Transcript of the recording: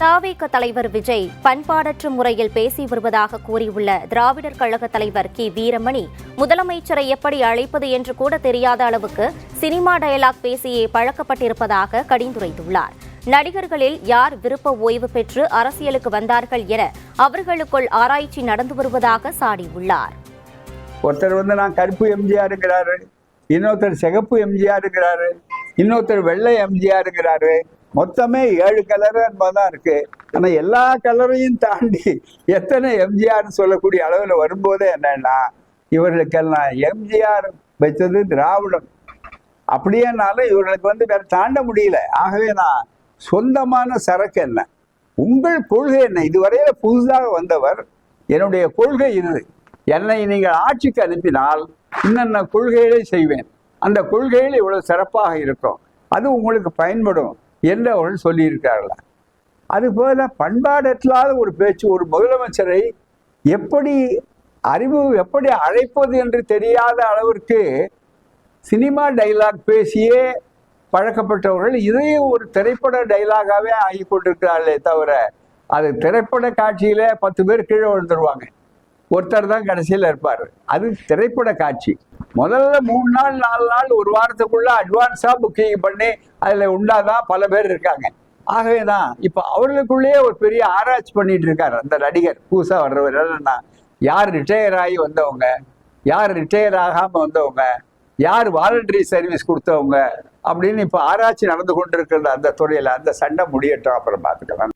தாவேக தலைவர் விஜய் பண்பாடற்ற முறையில் பேசி வருவதாக கூறியுள்ள திராவிடர் கழக தலைவர் கி. வீரமணி முதலமைச்சரை எப்படி அழைப்பது என்று கூட தெரியாத அளவுக்கு சினிமா டயலாக் பேசியே பழக்கப்பட்டிருப்பதாக கடிந்துரைத்துள்ளார். நடிகர்களில் யார் விருப்ப ஓய்வு பெற்று அரசியலுக்கு வந்தார்கள் என அவர்களுக்குள் ஆராய்ச்சி நடந்து வருவதாக சாடியுள்ளார். ஒருத்தர் வந்து நான் கருப்பு எம்ஜிஆருங்கிறாரு இன்னொருத்தர் சிகப்பு எம்ஜிஆருங்கிறாரு இன்னொருத்தர் வெள்ளை எம்ஜிஆருங்கிறாரு மொத்தமே ஏழு கலர் தான் இருக்கு. ஆனால் எல்லா கலரையும் தாண்டி எத்தனை எம்ஜிஆர்னு சொல்லக்கூடிய அளவில் வரும்போதே என்னன்னா இவர்களுக்கெல்லாம் எம்ஜிஆர் வச்சது திராவிடம். அப்படியேனாலும் இவர்களுக்கு வந்து வேற தாண்ட முடியல. ஆகவே நான் சொந்தமான சரக்கு என்ன? உங்கள் கொள்கை என்ன? இதுவரையில புதுதாக வந்தவர் என்னுடைய கொள்கை இது. என்னை நீங்கள் ஆட்சிக்கு அனுப்பினால் இன்னென்ன கொள்கைகளை செய்வேன். அந்த கொள்கைகள் இவ்வளவு சிறப்பாக இருக்கும். அது உங்களுக்கு பயன்படும். என்று அவர்கள் சொல்லியிருக்கார்களா அதுபோல பண்பாடற்றாத ஒரு பேச்சு ஒரு முதலமைச்சரை எப்படி அறிவு எப்படி அழைப்பது என்று தெரியாத அளவிற்கு சினிமா டைலாக் பேசியே பழக்கப்பட்டவர்கள் இதையும் ஒரு திரைப்பட டைலாகாகவே ஆகி கொண்டிருக்கிறார்களே தவிர அது திரைப்பட காட்சியில் பத்து பேர் கீழே விழுந்துருவாங்க. ஒருத்தர் தான் கடைசியில் இருப்பார். அது திரைப்பட காட்சி. முதல்ல மூணு நாள் நாலு நாள் ஒரு வாரத்துக்குள்ள அட்வான்ஸாக புக்கிங் பண்ணி அதில் உண்டாதான் பல பேர் இருக்காங்க. ஆகவே தான் இப்போ அவர்களுக்குள்ளேயே ஒரு பெரிய ஆராய்ச்சி பண்ணிட்டு இருக்காரு அந்த நடிகர். புதுசாக வர்றவர் என்னன்னா யார் ரிட்டையர் ஆகி வந்தவங்க யார் ரிட்டையர் ஆகாமல் வந்தவங்க யார் வாலண்டரி சர்வீஸ் கொடுத்தவங்க அப்படின்னு இப்போ ஆராய்ச்சி நடந்து கொண்டிருக்கிறது அந்த துறையில் அந்த சண்டை முடியட்டும் அப்புறம் பார்த்துக்கலாம்.